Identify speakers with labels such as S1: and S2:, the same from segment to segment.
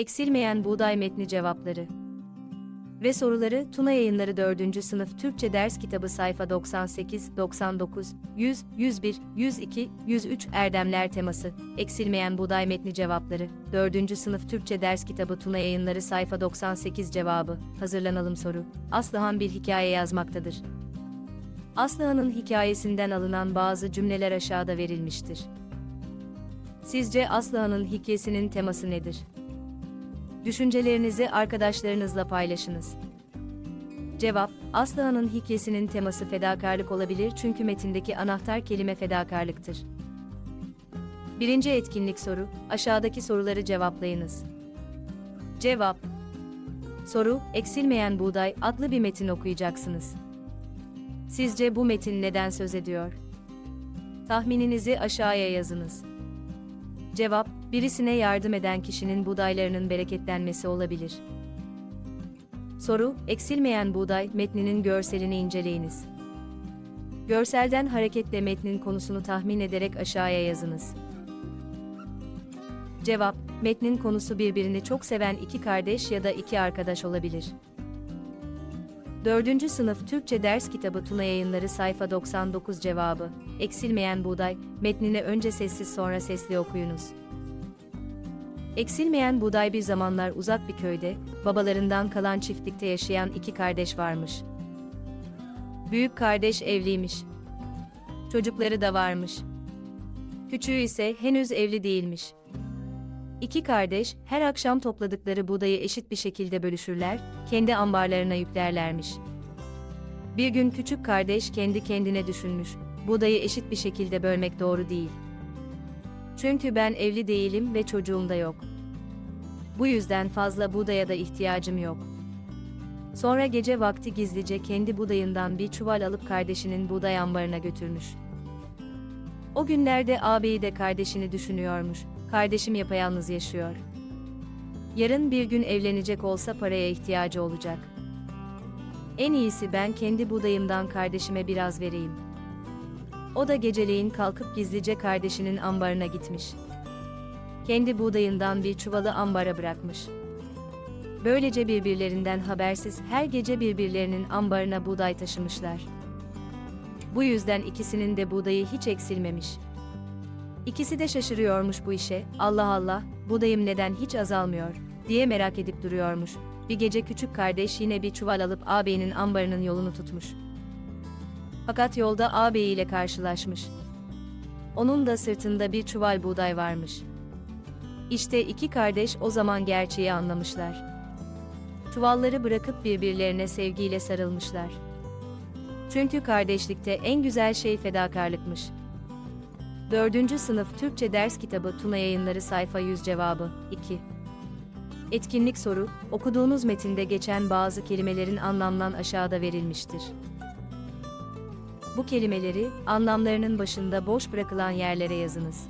S1: Eksilmeyen buğday metni cevapları. Ve soruları Tuna Yayınları 4. Sınıf Türkçe Ders Kitabı sayfa 98, 99, 100, 101, 102, 103 Erdemler teması. Eksilmeyen buğday metni cevapları. 4. Sınıf Türkçe Ders Kitabı Tuna Yayınları sayfa 98 cevabı. Hazırlanalım soru. Aslıhan bir hikaye yazmaktadır. Aslıhan'ın hikayesinden alınan bazı cümleler aşağıda verilmiştir. Sizce Aslıhan'ın hikayesinin teması nedir? Düşüncelerinizi arkadaşlarınızla paylaşınız. Cevap, Aslıhan'ın hikayesinin teması fedakarlık olabilir çünkü metindeki anahtar kelime fedakarlıktır. Birinci etkinlik soru, aşağıdaki soruları cevaplayınız. Cevap Soru, Eksilmeyen Buğday adlı bir metin okuyacaksınız. Sizce bu metin neden söz ediyor? Tahmininizi aşağıya yazınız. Cevap, birisine yardım eden kişinin buğdaylarının bereketlenmesi olabilir. Soru, eksilmeyen buğday metninin görselini inceleyiniz. Görselden hareketle metnin konusunu tahmin ederek aşağıya yazınız. Cevap, metnin konusu birbirini çok seven iki kardeş ya da iki arkadaş olabilir. 4. Sınıf Türkçe Ders Kitabı Tuna Yayınları sayfa 99 cevabı. Eksilmeyen buğday, metnini önce sessiz sonra sesli okuyunuz. Eksilmeyen buğday bir zamanlar uzak bir köyde, babalarından kalan çiftlikte yaşayan iki kardeş varmış. Büyük kardeş evliymiş. Çocukları da varmış. Küçüğü ise henüz evli değilmiş. İki kardeş her akşam topladıkları buğdayı eşit bir şekilde bölüşürler, kendi ambarlarına yüklerlermiş. Bir gün küçük kardeş kendi kendine düşünmüş, buğdayı eşit bir şekilde bölmek doğru değil. Çünkü ben evli değilim ve çocuğum da yok. Bu yüzden fazla buğdaya da ihtiyacım yok. Sonra gece vakti gizlice kendi buğdayından bir çuval alıp kardeşinin buğday ambarına götürmüş. O günlerde ağabeyi de kardeşini düşünüyormuş. Kardeşim yapayalnız yaşıyor. Yarın bir gün evlenecek olsa paraya ihtiyacı olacak. En iyisi ben kendi buğdayımdan kardeşime biraz vereyim. O da geceleyin kalkıp gizlice kardeşinin ambarına gitmiş. Kendi buğdayından bir çuvalı ambara bırakmış. Böylece birbirlerinden habersiz her gece birbirlerinin ambarına buğday taşımışlar. Bu yüzden ikisinin de buğdayı hiç eksilmemiş. İkisi de şaşırıyormuş bu işe. Allah Allah, buğdayım neden hiç azalmıyor diye merak edip duruyormuş. Bir gece küçük kardeş yine bir çuval alıp ağabeyinin ambarının yolunu tutmuş. Fakat yolda ağabeyiyle karşılaşmış. Onun da sırtında bir çuval buğday varmış. İşte iki kardeş o zaman gerçeği anlamışlar. Çuvalları bırakıp birbirlerine sevgiyle sarılmışlar. Çünkü kardeşlikte en güzel şey fedakarlıkmış. 4. Sınıf Türkçe Ders Kitabı Tuna Yayınları Sayfa 100 Cevabı 2 Etkinlik soru, okuduğunuz metinde geçen bazı kelimelerin anlamlan aşağıda verilmiştir. Bu kelimeleri, anlamlarının başında boş bırakılan yerlere yazınız.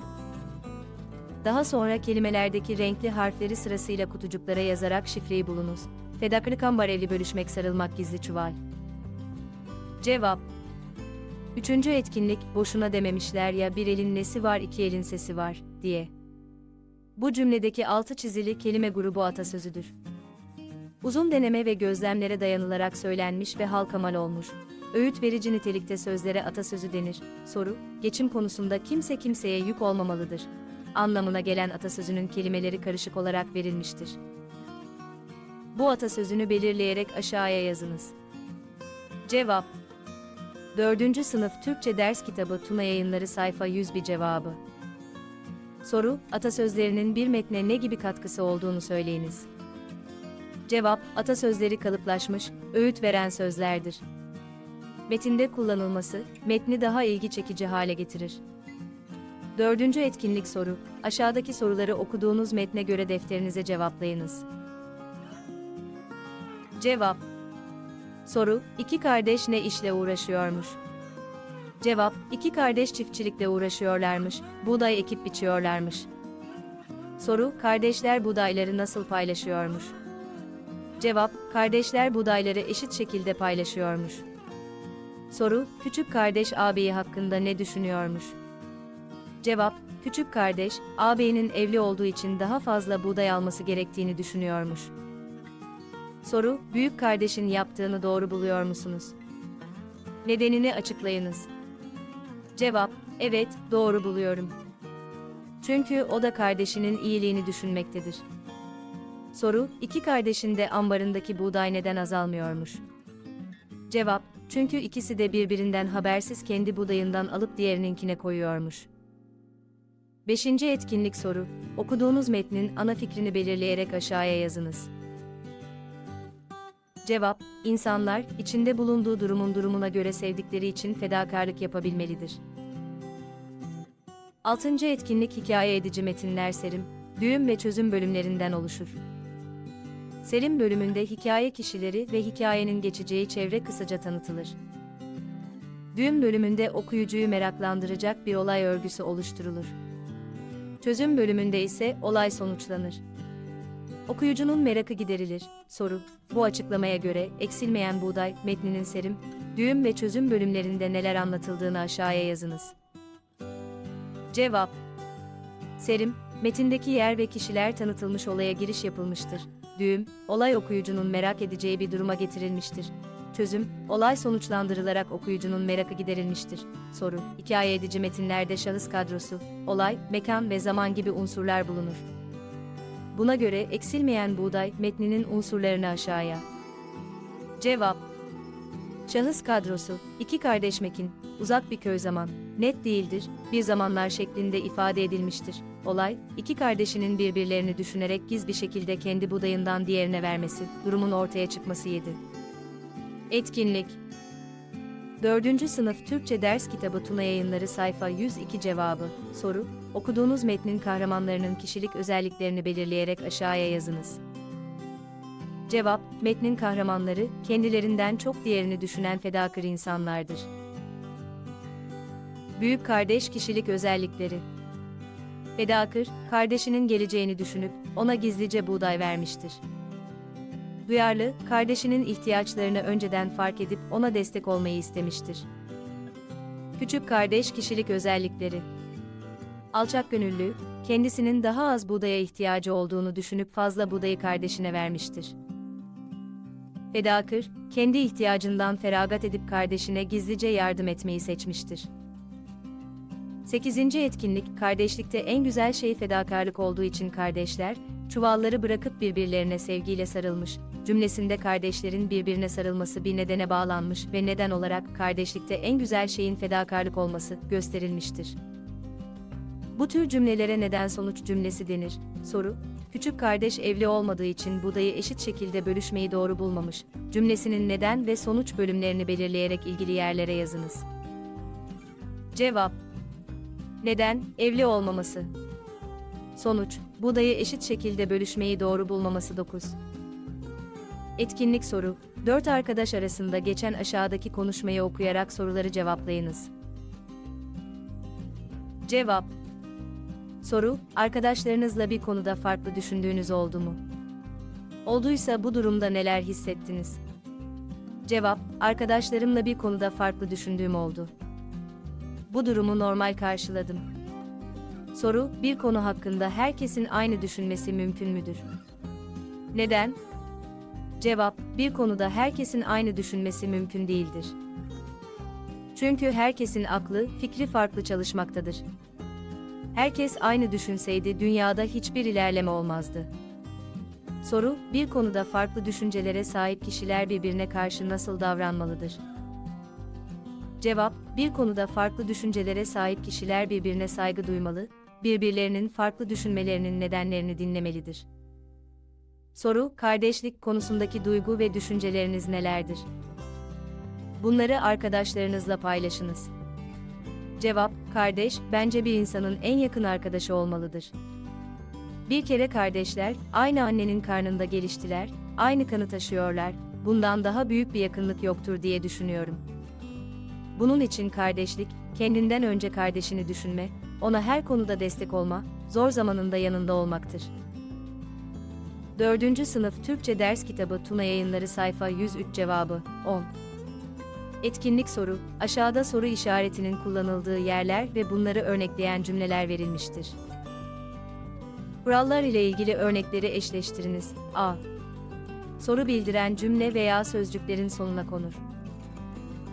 S1: Daha sonra kelimelerdeki renkli harfleri sırasıyla kutucuklara yazarak şifreyi bulunuz. Fedakarlık ambareli bölüşmek sarılmak gizli çuval. Cevap Üçüncü etkinlik, boşuna dememişler ya bir elin nesi var iki elin sesi var, diye. Bu cümledeki altı çizili kelime grubu atasözüdür. Uzun deneme ve gözlemlere dayanılarak söylenmiş ve halka mal olmuş. Öğüt verici nitelikte sözlere atasözü denir. Soru, geçim konusunda kimse kimseye yük olmamalıdır. Anlamına gelen atasözünün kelimeleri karışık olarak verilmiştir. Bu atasözünü belirleyerek aşağıya yazınız. Cevap 4. Sınıf Türkçe Ders Kitabı Tuna Yayınları sayfa 101 cevabı. Soru, atasözlerinin bir metne ne gibi katkısı olduğunu söyleyiniz. Cevap, atasözleri kalıplaşmış, öğüt veren sözlerdir. Metinde kullanılması, metni daha ilgi çekici hale getirir. Dördüncü etkinlik soru, aşağıdaki soruları okuduğunuz metne göre defterinize cevaplayınız. Cevap Soru, iki kardeş ne işle uğraşıyormuş? Cevap, iki kardeş çiftçilikle uğraşıyorlarmış, buğday ekip biçiyorlarmış. Soru, kardeşler buğdayları nasıl paylaşıyormuş? Cevap, kardeşler buğdayları eşit şekilde paylaşıyormuş. Soru, küçük kardeş ağabeyi hakkında ne düşünüyormuş? Cevap, küçük kardeş, ağabeyinin evli olduğu için daha fazla buğday alması gerektiğini düşünüyormuş. Soru, büyük kardeşin yaptığını doğru buluyor musunuz? Nedenini açıklayınız. Cevap, evet, doğru buluyorum. Çünkü o da kardeşinin iyiliğini düşünmektedir. Soru, iki kardeşin de ambarındaki buğday neden azalmıyormuş? Cevap, çünkü ikisi de birbirinden habersiz kendi buğdayından alıp diğerininkine koyuyormuş. Beşinci etkinlik soru, okuduğunuz metnin ana fikrini belirleyerek aşağıya yazınız. Cevap, insanlar, içinde bulunduğu durumun durumuna göre sevdikleri için fedakarlık yapabilmelidir. Altıncı etkinlik hikaye edici metinler serim, düğüm ve çözüm bölümlerinden oluşur. Serim bölümünde hikaye kişileri ve hikayenin geçeceği çevre kısaca tanıtılır. Düğüm bölümünde okuyucuyu meraklandıracak bir olay örgüsü oluşturulur. Çözüm bölümünde ise olay sonuçlanır. Okuyucunun merakı giderilir. Soru: Bu açıklamaya göre eksilmeyen buğday metninin serim, düğüm ve çözüm bölümlerinde neler anlatıldığını aşağıya yazınız. Cevap: Serim, metindeki yer ve kişiler tanıtılmış olaya giriş yapılmıştır. Düğüm, olay okuyucunun merak edeceği bir duruma getirilmiştir. Çözüm, olay sonuçlandırılarak okuyucunun merakı giderilmiştir. Soru, hikaye edici metinlerde şahıs kadrosu, olay, mekan ve zaman gibi unsurlar bulunur. Buna göre eksilmeyen buğday metninin unsurlarını aşağıya. Cevap Şahıs kadrosu, iki kardeş Mekin, uzak bir köy zaman, net değildir, bir zamanlar şeklinde ifade edilmiştir. Olay, iki kardeşinin birbirlerini düşünerek giz bir şekilde kendi buğdayından diğerine vermesi, durumun ortaya çıkması yedi. Etkinlik 4. Sınıf Türkçe Ders Kitabı Tuna Yayınları Sayfa 102 Cevabı Soru, okuduğunuz metnin kahramanlarının kişilik özelliklerini belirleyerek aşağıya yazınız. Cevap, metnin kahramanları, kendilerinden çok diğerini düşünen fedakar insanlardır. Büyük kardeş kişilik özellikleri Fedakır, kardeşinin geleceğini düşünüp, ona gizlice buğday vermiştir. Duyarlı, kardeşinin ihtiyaçlarını önceden fark edip ona destek olmayı istemiştir. Küçük kardeş kişilik özellikleri Alçak gönüllü, kendisinin daha az buğdaya ihtiyacı olduğunu düşünüp fazla buğdayı kardeşine vermiştir. Fedakır, kendi ihtiyacından feragat edip kardeşine gizlice yardım etmeyi seçmiştir. 8. etkinlik, kardeşlikte en güzel şey fedakarlık olduğu için kardeşler, çuvalları bırakıp birbirlerine sevgiyle sarılmış, cümlesinde kardeşlerin birbirine sarılması bir nedene bağlanmış ve neden olarak kardeşlikte en güzel şeyin fedakarlık olması gösterilmiştir. Bu tür cümlelere neden sonuç cümlesi denir. Soru, küçük kardeş evli olmadığı için budayı eşit şekilde bölüşmeyi doğru bulmamış. Cümlesinin neden ve sonuç bölümlerini belirleyerek ilgili yerlere yazınız. Cevap Neden? Evli olmaması. Sonuç, budayı eşit şekilde bölüşmeyi doğru bulmaması 9. Etkinlik soru, 4 arkadaş arasında geçen aşağıdaki konuşmayı okuyarak soruları cevaplayınız. Cevap Soru, arkadaşlarınızla bir konuda farklı düşündüğünüz oldu mu? Olduysa bu durumda neler hissettiniz? Cevap, arkadaşlarımla bir konuda farklı düşündüğüm oldu. Bu durumu normal karşıladım. Soru, bir konu hakkında herkesin aynı düşünmesi mümkün müdür? Neden? Cevap, bir konuda herkesin aynı düşünmesi mümkün değildir. Çünkü herkesin aklı, fikri farklı çalışmaktadır. Herkes aynı düşünseydi dünyada hiçbir ilerleme olmazdı. Soru, bir konuda farklı düşüncelere sahip kişiler birbirine karşı nasıl davranmalıdır? Cevap, bir konuda farklı düşüncelere sahip kişiler birbirine saygı duymalı, birbirlerinin farklı düşünmelerinin nedenlerini dinlemelidir. Soru, kardeşlik konusundaki duygu ve düşünceleriniz nelerdir? Bunları arkadaşlarınızla paylaşınız. Cevap, kardeş, bence bir insanın en yakın arkadaşı olmalıdır. Bir kere kardeşler, aynı annenin karnında geliştiler, aynı kanı taşıyorlar, bundan daha büyük bir yakınlık yoktur diye düşünüyorum. Bunun için kardeşlik, kendinden önce kardeşini düşünme, ona her konuda destek olma, zor zamanında yanında olmaktır. 4. Sınıf Türkçe Ders Kitabı Tuna Yayınları Sayfa 103 Cevabı 10 Etkinlik soru, aşağıda soru işaretinin kullanıldığı yerler ve bunları örnekleyen cümleler verilmiştir. Kurallar ile ilgili örnekleri eşleştiriniz. A. Soru bildiren cümle veya sözcüklerin sonuna konur.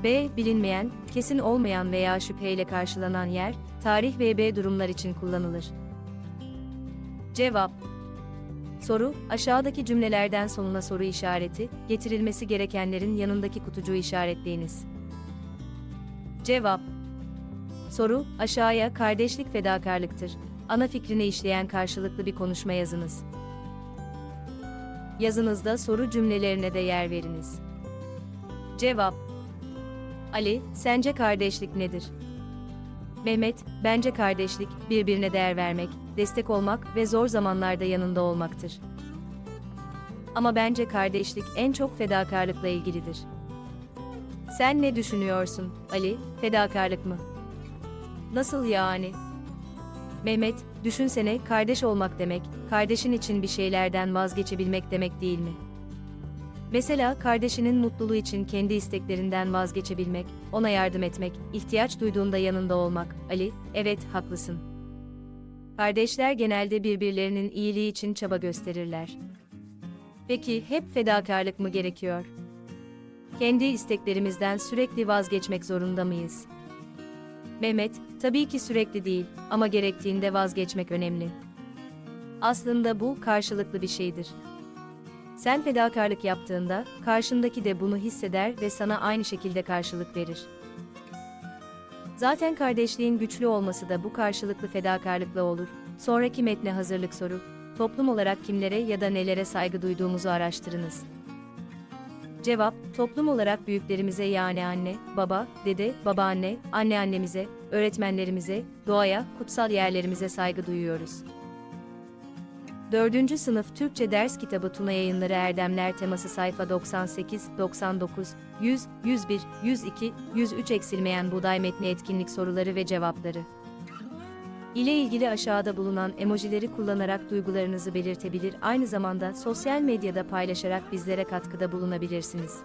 S1: B. Bilinmeyen, kesin olmayan veya şüpheyle karşılanan yer, tarih ve B durumlar için kullanılır. Cevap Soru, aşağıdaki cümlelerden sonuna soru işareti, getirilmesi gerekenlerin yanındaki kutucuğu işaretleyiniz. Cevap Soru, aşağıya kardeşlik fedakarlıktır. Ana fikrini işleyen karşılıklı bir konuşma yazınız. Yazınızda soru cümlelerine de yer veriniz. Cevap Ali, sence kardeşlik nedir? Mehmet, bence kardeşlik, birbirine değer vermek, destek olmak ve zor zamanlarda yanında olmaktır. Ama bence kardeşlik en çok fedakarlıkla ilgilidir. Sen ne düşünüyorsun, Ali, fedakarlık mı? Nasıl yani? Mehmet, düşünsene kardeş olmak demek, kardeşin için bir şeylerden vazgeçebilmek demek değil mi? Mesela kardeşinin mutluluğu için kendi isteklerinden vazgeçebilmek, ona yardım etmek, ihtiyaç duyduğunda yanında olmak. Ali, evet, haklısın. Kardeşler genelde birbirlerinin iyiliği için çaba gösterirler. Peki hep fedakarlık mı gerekiyor? Kendi isteklerimizden sürekli vazgeçmek zorunda mıyız? Mehmet, tabii ki sürekli değil ama gerektiğinde vazgeçmek önemli. Aslında bu karşılıklı bir şeydir. Sen fedakarlık yaptığında, karşındaki de bunu hisseder ve sana aynı şekilde karşılık verir. Zaten kardeşliğin güçlü olması da bu karşılıklı fedakarlıkla olur. Sonraki metne hazırlık soru. Toplum olarak kimlere ya da nelere saygı duyduğumuzu araştırınız. Cevap, toplum olarak büyüklerimize yani anne, baba, dede, babaanne, anneannemize, öğretmenlerimize, doğaya, kutsal yerlerimize saygı duyuyoruz. 4. Sınıf Türkçe Ders Kitabı Tuna Yayınları Erdemler Teması sayfa 98, 99, 100, 101, 102, 103 eksilmeyen buğday metni etkinlik soruları ve cevapları. ile ilgili aşağıda bulunan emojileri kullanarak duygularınızı belirtebilir aynı zamanda sosyal medyada paylaşarak bizlere katkıda bulunabilirsiniz.